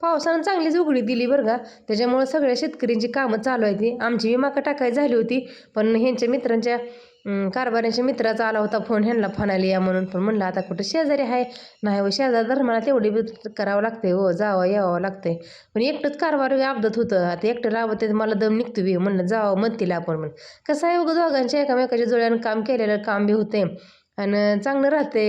पावसानं चांगलीच उघडी दिली बरं का. त्याच्यामुळं सगळ्या शेतकऱ्यांची कामं चालू आहे ती आमची विमा का टाकाय झाली होती पण ह्यांच्या मित्रांच्या अं, कारभाऱ्यांच्या मित्राचा आला होता फोन. ह्यांना फोनाला या म्हणून. पण म्हणलं आता कुठं शेजारी आहे? नाही हो शेजार धर्माला तेवढी बी करावं लागते हो जावं यावं लागतंय. पण एकटंच कारभार अपदत होतं. आता एकटं लावत आहे, मला दम निघतो बी. म्हणलं जावं म्हणतील आपण म्हण कसं आहे उगं दोघांच्या एकामेकाच्या जोड्यानं काम केलेलं काम बी होते आणि चांगलं राहते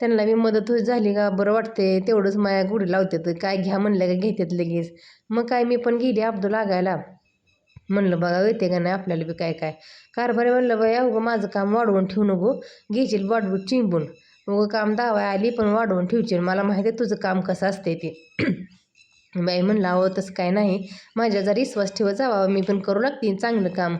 त्यांना बी मदत होत झाली का बरं वाटते तेवढंच माया गुढी लावतात काय घ्या म्हणलं का घेतात लगेच. मग काय मी पण गेली अब्दू लागायला म्हणलं बघा येते का नाही आपल्याला बी काय काय. कारभारी म्हणलं बाई अगं माझं काम वाढवून ठेवू नको. घेशील बॉटबूट चिंबून. मग काम दावा आली पण वाढवून ठेवशील. मला माहिती आहे तुझं काम कसं असते ते. बाई म्हणलं अहो तसं काय नाही. माझ्या जर विश्वास ठेवत जावा. मी पण करू लागते चांगलं काम.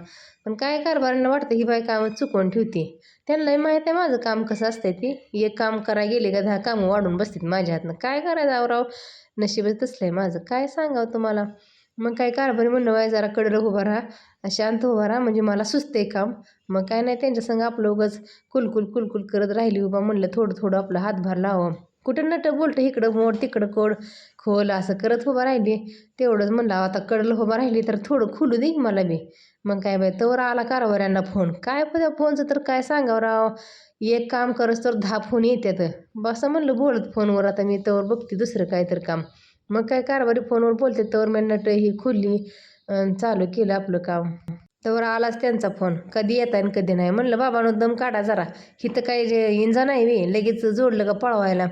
पण काय कारभारांना वाटतं ही बाई कामं चुकवून ठेवते? त्यांनाही माहीत आहे माझं काम कसं असतंय ते. एक काम करा गेले का दहा कामं वाढून बसतात माझ्या हातनं. काय करायचं आवराव? नशीबच तसलं आहे माझं. काय सांगावं तुम्हाला? मग काय कारभारी म्हणलं बाय जरा कडर उभा राहा. शांत उभा राहा. म्हणजे मला सुचते काम. मग काय नाही त्यांच्या संग आपलं उगाच कुलकुल कुलकुल करत राहिली. उभा म्हणलं थोडं थोडं आपलं हातभार लावावं. कुठं नट बोलतं इकडं मोड तिकडं कोड. खोल असं करत उभा राहिली. तेवढंच म्हणलं आता कडलं उभा राहिली तर थोडं खुलू दे मला बी. मग काय बाई तवर आला कारवाऱ्यांना फोन. काय त्या फोनचं तर काय सांगावं राव? एक काम करस तर दहा फोन येतात बसं म्हणलं बोलत फोनवर आता मी तवर बघते दुसरं काय तर काम. मग काय कारवारी फोनवर बोलते तवर मी नट ही खुली चालू केलं आपलं काम. तवर आलाच त्यांचा फोन. कधी येत आणि कधी नाही. म्हणलं बाबानो दम काढा जरा. हिथं काही जे इंजा नाही वे लगेच जोडलं का पळवायला.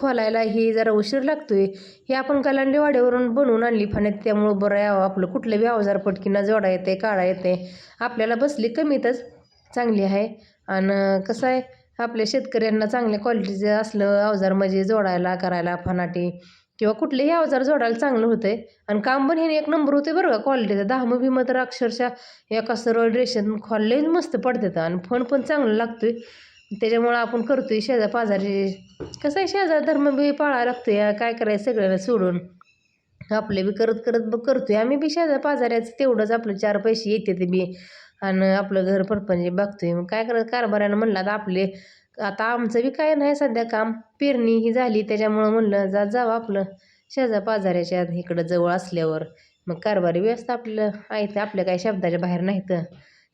खोलायला ही जरा उशीर लागतोय. हे आपण कलांडीवाड्यावरून बनवून आणली फाण्यात त्यामुळं बरं यावं आपलं कुठलं बी अवजार पटकीनं जोडा येते काढा येते आपल्याला बसली कमीतच चांगली आहे. आणि कसं आहे आपल्या शेतकऱ्यांना चांगल्या क्वालिटीचं असलं अवजार म्हणजे जोडायला करायला फनाटी किंवा कुठलेही अवजार जोडायला चांगलं होतंय. आणि काम पण हे एक नंबर होते बरं का क्वालिटीचं. दहामं बिमं तर अक्षरशः एका सरळ ड्रेशन खोललेच मस्त पडतात. आणि फोन पण चांगलं लागतोय. त्याच्यामुळं आपण करतोय शेजार पाजारी. कसं आहे शेजार धर्म बी पाळा लागतो या काय करायचं सगळ्यांना सोडून. आपले बी करत करत ब आहे आम्ही बी शेजार पाजाऱ्याचं तेवढंच आपलं चार पैसे येते ते बी. आणि आपलं घर परपंच बघतोय. मग काय करत कारभाऱ्यानं म्हणलं आता आपले आता आमचं बी काय नाही सध्या काम. पेरणी ही झाली त्याच्यामुळं म्हणलं जा जावं आपलं शेजार पाजाऱ्याच्या इकडं जवळ असल्यावर. मग कारभारी व्यस्त आपलं आहे ते आपल्या काही शब्दाच्या बाहेर नाही तर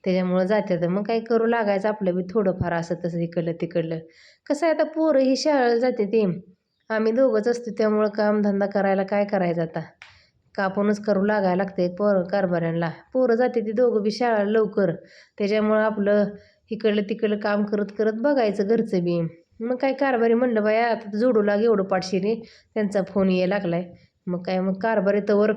त्याच्यामुळं जाते. तर मग काय करू लागायचं आपलं बी थोडंफार असं तसं इकडलं तिकडलं. कसं आहे आता पोरं ही शाळेला जाते ते. आम्ही दोघंच असतो त्यामुळं कामधंदा करायला काय करायचं आता? कापूनच करू लागायला लागते पोरं कारभाऱ्यांना पोरं जाते ती दोघं बी शाळा लवकर. त्याच्यामुळं आपलं इकडलं तिकडलं काम करत करत बघायचं घरचं बी. मग काय कारभारी म्हणलं बाया आता जोडू लाग एवढं पाठशिरी. त्यांचा फोन ये लागलाय. मग काय मग कारभारी तवर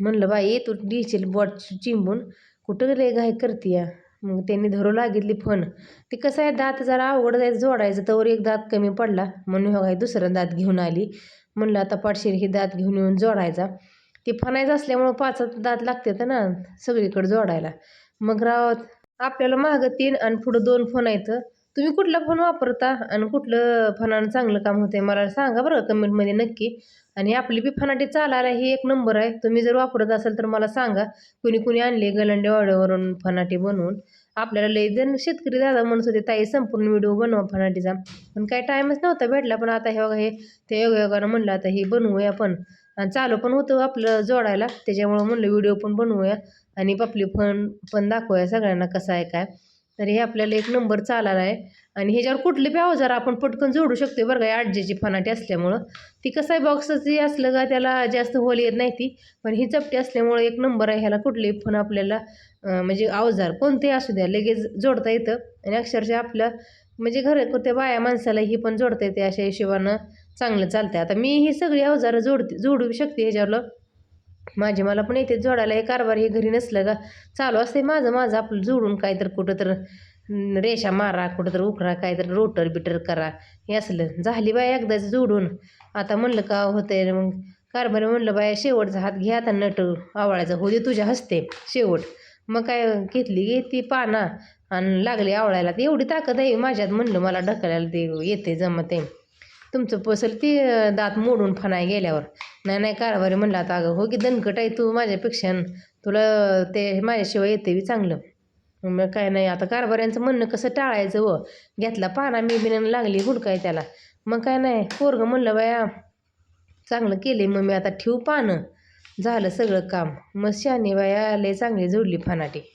म्हणलं बाई तू डिशील बॉट चिंबून. कुठं लय घाई करते मग त्यांनी धरू लागितली फन. ती कसं आहे दात जरा अवघड जायचं जोडायचं तवर एक दात कमी पडला. म्हणून हो दुसरा दात घेऊन आली. म्हणलं आता पाटशीर ही दात घेऊन येऊन जोडायचा. ती फणायचं असल्यामुळं पाच दात लागतात ना सगळीकडे जोडायला. मग राव आपल्याला मागं तीन आणि पुढं दोन फोन आहेत. तुम्ही कुठला फोन वापरता? आणि कुठलं फणानं चांगलं काम होतंय? मला सांगा बरं कमेंटमध्ये नक्की. आणि आपली बी फनाटी चालायला ही एक नंबर आहे. तुम्ही जर वापरत असाल तर मला सांगा कुणी कुणी आणले गलंडे वाड्यावरून फनाटी बनवून. आपल्याला लई जण शेतकरी दादा म्हणत होते ताई संपूर्ण व्हिडिओ बनवा फनाटीचा. पण काय टाईमच नव्हता भेटला. पण आता हे बघा हे ते योगायोगानं म्हणलं आता हे बनवूया आपण आणि चालू पण होतं आपलं जोडायला. त्याच्यामुळं म्हणलं व्हिडिओ पण बनवूया आणि आपली फन पण दाखवूया सगळ्यांना कसं आहे काय. तर हे आपल्याला एक नंबर चालला आहे. आणि ह्याच्यावर कुठले बी अवजार आपण पटकन जोडू शकतो बरं का आठजेची फनाटी असल्यामुळं. ती कसं आहे बॉक्सची असलं का त्याला जास्त होल येत नाही ती पण ही चपटी असल्यामुळं एक नंबर आहे ह्याला कुठलेही फण आपल्याला म्हणजे अवजार कोणतेही असू द्या लगेच जोडता येतं. आणि अक्षरशः आपलं म्हणजे घर त्या बाया माणसाला ही पण जोडता येते अशा हिशोबानं चांगलं चालतं आता मी ही सगळी अवजारं जोडते जोडू शकते ह्याच्यावर. माझे मला पण येते जोडायला. हे कारभार हे घरी नसलं का चालू असते माझं माझं. आपलं जोडून काय तर कुठं तर रेषा मारा कुठं तर उकरा काय तर रोटर बिटर करा. हे असलं. झाली बाय एकदाच जोडून. आता म्हणलं का होतंय मग? कारभारी म्हणलं बाय शेवटचा हात घ्या आता नट आवळायचा. हो दे तुझ्या हस्ते. शेवट. मग काय घेतली घे ती पाना. आणि लागली आवळायला. ती एवढी ताकद आहे माझ्यात म्हणलं मला ढकलायला ते येते जमते तुमचं पसल ती दात मोडून फनाय गेल्यावर. नाही नाही कारभारी म्हणलं आता अगं हो की दणकट आहे तू माझ्यापेक्षा. न तुला ते माझ्याशिवाय येते बी चांगलं. मग काय नाही आता कारभाऱ्यांचं म्हणणं कसं टाळायचं व? घेतला पाना मी बिन लागली गुडकाय त्याला. मग काय नाही पोरगं म्हणलं बाया चांगलं केले मग मी आता ठेवू पानं. झालं सगळं काम. मग शाने बाया लय चांगली जोडली फनाटी.